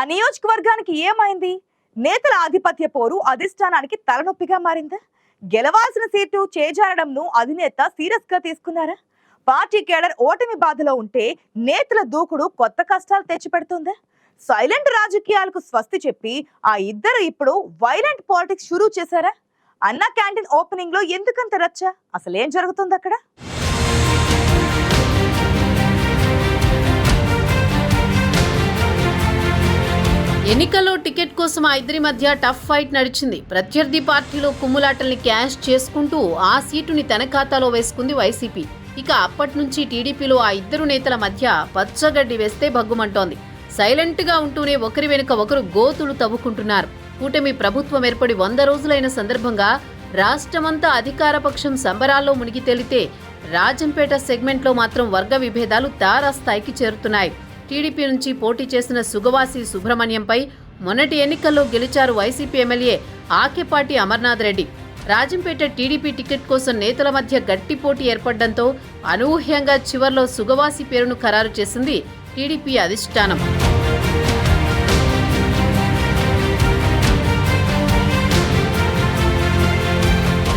ఆ నియోజకవర్గానికి ఏమైంది? నేతల ఆధిపత్య పోరు అధిష్టానానికి తలనొప్పిగా మారిందా? గెలవాల్సిన సీటు చేజారడంను అధినేత సీరియస్గా తీసుకున్నారా? పార్టీ కేడర్ ఓటమి బాధలో ఉంటే నేతల దూకుడు కొత్త కష్టాలు తెచ్చిపెడుతుందా? సైలెంట్ రాజకీయాలకు స్వస్తి చెప్పి ఆ ఇద్దరు ఇప్పుడు వైలెంట్ పాలిటిక్స్ షురూ చేశారా? అన్న క్యాంటీన్ ఓపెనింగ్లో ఎందుకంత రచ్చ? అసలేం జరుగుతుంది అక్కడ ఎన్నికల్లో టికెట్ కోసం ఆ ఇద్దరి మధ్య టఫ్ ఫైట్ నడిచింది. ప్రత్యర్థి పార్టీలో కుమ్ములాటల్ని క్యాష్ చేసుకుంటూ ఆ సీటుని తన ఖాతాలో వేసుకుంది వైసీపీ. ఇక అప్పటి నుంచి టీడీపీలో ఆ ఇద్దరు నేతల మధ్య పచ్చగడ్డి వేస్తే భగ్గుమంటోంది. సైలెంట్గా ఉంటూనే ఒకరి వెనుక ఒకరు గోతులు తవ్వుకుంటున్నారు. కూటమి ప్రభుత్వం ఏర్పడి వంద రోజులైన సందర్భంగా రాష్ట్రమంతా అధికారపక్షం సంబరాల్లో మునిగి తేలితే రాజంపేట సెగ్మెంట్లో మాత్రం వర్గ విభేదాలు తారాస్థాయికి చేరుతున్నాయి. టీడీపీ నుంచి పోటీ చేసిన సుగవాసి సుబ్రహ్మణ్యంపై మొన్నటి ఎన్నికల్లో గెలిచారు YCP MLA Akepati Amarnath Reddy. Rajampet TDP ticket కోసం నేతల మధ్య గట్టి పోటీ ఏర్పడడంతో అనూహ్యంగా చివర్లో సుగవాసి పేరును ఖరారు చేసింది టీడీపీ అధిష్టానం.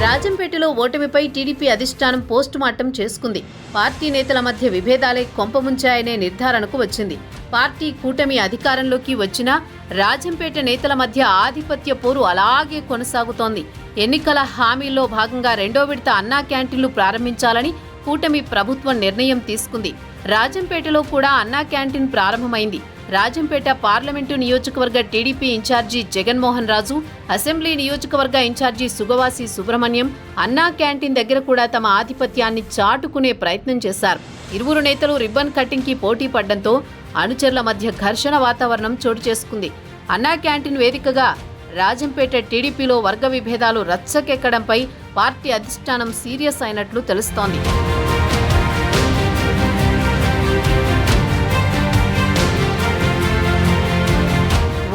రాజంపేటలో ఓటమిపై టీడీపీ అధిష్టానం పోస్టు మార్టం చేసుకుంది. పార్టీ నేతల మధ్య విభేదాలే కొంపముంచాయనే నిర్ధారణకు వచ్చింది. పార్టీ కూటమి అధికారంలోకి వచ్చినా రాజంపేట నేతల మధ్య ఆధిపత్య పోరు అలాగే కొనసాగుతోంది. ఎన్నికల హామీల్లో భాగంగా రెండో విడత అన్నా క్యాంటీన్లు ప్రారంభించాలని కూటమి ప్రభుత్వం నిర్ణయం తీసుకుంది. రాజంపేటలో కూడా అన్నా క్యాంటీన్ ప్రారంభమైంది. రాజంపేట పార్లమెంటు నియోజకవర్గ TDP in charge Jaganmohan Raju assembly నియోజకవర్గ in charge Sugavasi Subrahmanyam Anna canteen దగ్గర కూడా తమ ఆధిపత్యాన్ని చాటుకునే ప్రయత్నం చేశారు. ఇరువురు నేతలు రిబ్బన్ కట్టింగ్కి పోటీ పడడంతో అనుచరుల మధ్య ఘర్షణ వాతావరణం చోటు చేసుకుంది. అన్నా క్యాంటీన్ వేదికగా రాజంపేట టీడీపీలో వర్గ విభేదాలు రచ్చకెక్కడంపై పార్టీ అధిష్టానం సీరియస్ అయినట్లు తెలుస్తోంది.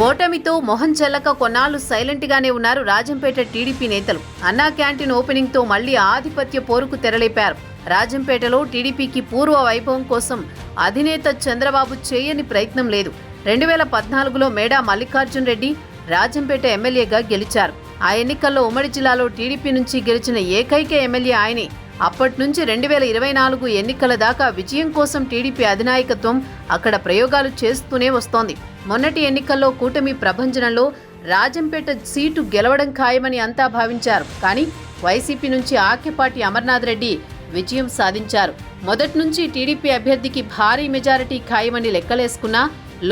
ఓటమితో మొహం చెల్లక కొన్నాళ్ళు సైలెంట్గానే ఉన్నారు రాజంపేట టీడీపీ నేతలు. అన్నా క్యాంటీన్ ఓపెనింగ్తో మళ్ళీ ఆధిపత్య పోరుకు తెరలేపారు. రాజంపేటలో టీడీపీకి పూర్వ వైభవం కోసం అధినేత చంద్రబాబు చేయని ప్రయత్నం లేదు. రెండు వేల పద్నాలుగులో మేడా మల్లికార్జున్ రెడ్డి రాజంపేట ఎమ్మెల్యేగా గెలిచారు. ఆ ఎన్నికల్లో ఉమ్మడి జిల్లాలో టీడీపీ నుంచి గెలిచిన ఏకైక ఎమ్మెల్యే ఆయనే. అప్పటి నుంచి రెండు వేల ఇరవై నాలుగు ఎన్నికల దాకా విజయం కోసం టీడీపీ అధినాయకత్వం అక్కడ ప్రయోగాలు చేస్తూనే వస్తోంది. మొన్నటి ఎన్నికల్లో కూటమి ప్రభంజనంలో రాజంపేట సీటు గెలవడం ఖాయమని అంతా భావించారు. కానీ వైసీపీ నుంచి ఆక్యపాటి అమర్నాథ్ రెడ్డి విజయం సాధించారు. మొదటి నుంచి టీడీపీ అభ్యర్థికి భారీ మెజారిటీ ఖాయమని లెక్కలేసుకున్నా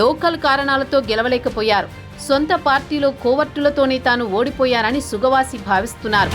లోకల్ కారణాలతో గెలవలేకపోయారు. సొంత పార్టీలో కోవర్టులతోనే తాను ఓడిపోయారని సుగవాసి భావిస్తున్నారు.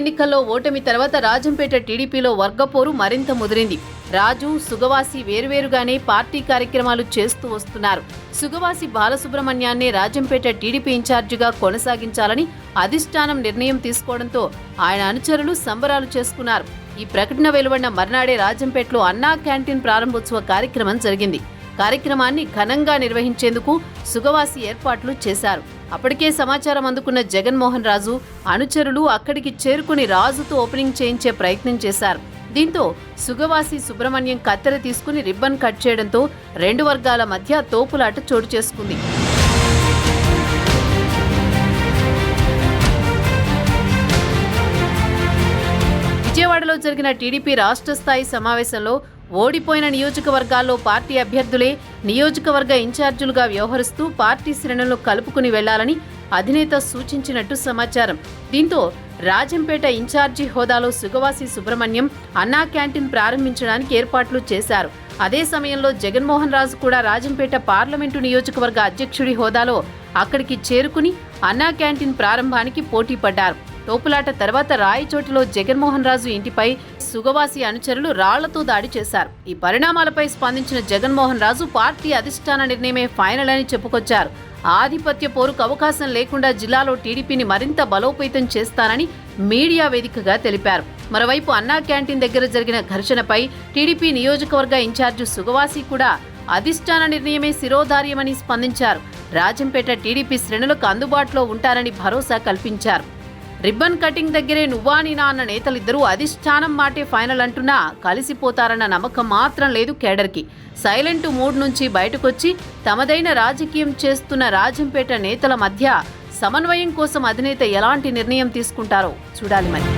ఎన్నికల్లో ఓటమి తర్వాత రాజంపేట టీడీపీలో వర్గపోరు మరింత ముదిరింది. రాజు సుగవాసి వేరువేరుగానే పార్టీ కార్యక్రమాలు చేస్తూ వస్తున్నారు. సుగవాసి బాలసుబ్రహ్మణ్యాన్నే రాజంపేట టీడీపీ ఇన్ఛార్జిగా కొనసాగించాలని అధిష్టానం నిర్ణయం తీసుకోవడంతో ఆయన అనుచరులు సంబరాలు చేసుకున్నారు. ఈ ప్రకటన వెలువడిన మర్నాడే రాజంపేటలో అన్నా క్యాంటీన్ ప్రారంభోత్సవ కార్యక్రమం జరిగింది. కార్యక్రమాన్ని ఘనంగా నిర్వహించేందుకు సుగవాసి ఏర్పాట్లు చేశారు. అప్పటికే సమాచారం అందుకున్న జగన్మోహన్ రాజు అనుచరులు అక్కడికి చేరుకుని రాజుతో ఓపెనింగ్ చేయించే ప్రయత్నం చేశారు. దీంతో సుగవాసి సుబ్రహ్మణ్యం కత్తెర తీసుకుని రిబ్బన్ కట్ చేయడంతో రెండు వర్గాల మధ్య తోపులాట చోటు చేసుకుంది. విజయవాడలో జరిగిన టీడీపీ రాష్ట్ర స్థాయి సమావేశంలో ఓడిపోయిన నియోజకవర్గాల్లో పార్టీ అభ్యర్థులే నియోజకవర్గ ఇన్ఛార్జీలుగా వ్యవహరిస్తూ పార్టీ శ్రేణులను కలుపుకుని వెళ్ళాలని అధినేత సూచించినట్టు సమాచారం. దీంతో రాజంపేట ఇన్ఛార్జి హోదాలో సుగవాసి సుబ్రహ్మణ్యం అన్నా క్యాంటీన్ ప్రారంభించడానికి ఏర్పాట్లు చేశారు. అదే సమయంలో జగన్మోహన్ రాజు కూడా రాజంపేట పార్లమెంటు నియోజకవర్గ అధ్యక్షుడి హోదాలో అక్కడికి చేరుకుని అన్నా క్యాంటీన్ ప్రారంభానికి పోటీ పడ్డారు తోపులాట తర్వాత రాయచోటిలో జగన్మోహన్ రాజు ఇంటిపై సుగవాసి అనుచరులు రాళ్ళతో దాడి చేశారు. ఈ పరిణామాలపై స్పందించిన జగన్మోహన్ రాజు పార్టీ అధిష్టాన నిర్ణయమే ఫైనల్ అని చెప్పుకొచ్చారు. ఆధిపత్య పోరుకు అవకాశం లేకుండా జిల్లాలో టీడీపీని మరింత బలోపేతం చేస్తానని మీడియా వేదికగా తెలిపారు. మరోవైపు అన్నా క్యాంటీన్ దగ్గర జరిగిన ఘర్షణపై టీడీపీ నియోజకవర్గ ఇన్ఛార్జి సుగవాసి కూడా అధిష్టాన నిర్ణయమే శిరోధార్యమని స్పందించారు. రాజంపేట టీడీపీ శ్రేణులకు అందుబాటులో ఉంటారని భరోసా కల్పించారు. రిబ్బన్ కటింగ్ దగ్గరే నువ్వా నీనా అన్న నేతలిద్దరూ అధిష్టానం మాటే ఫైనల్ అంటున్నా కలిసిపోతారన్న నమ్మకం మాత్రం లేదు కేడర్కి. సైలెంట్ మూడ్ నుంచి బయటకొచ్చి తమదైన రాజకీయం చేస్తున్న రాజంపేట నేతల మధ్య సమన్వయం కోసం అధినేత ఎలాంటి నిర్ణయం తీసుకుంటారో చూడాలి మరి.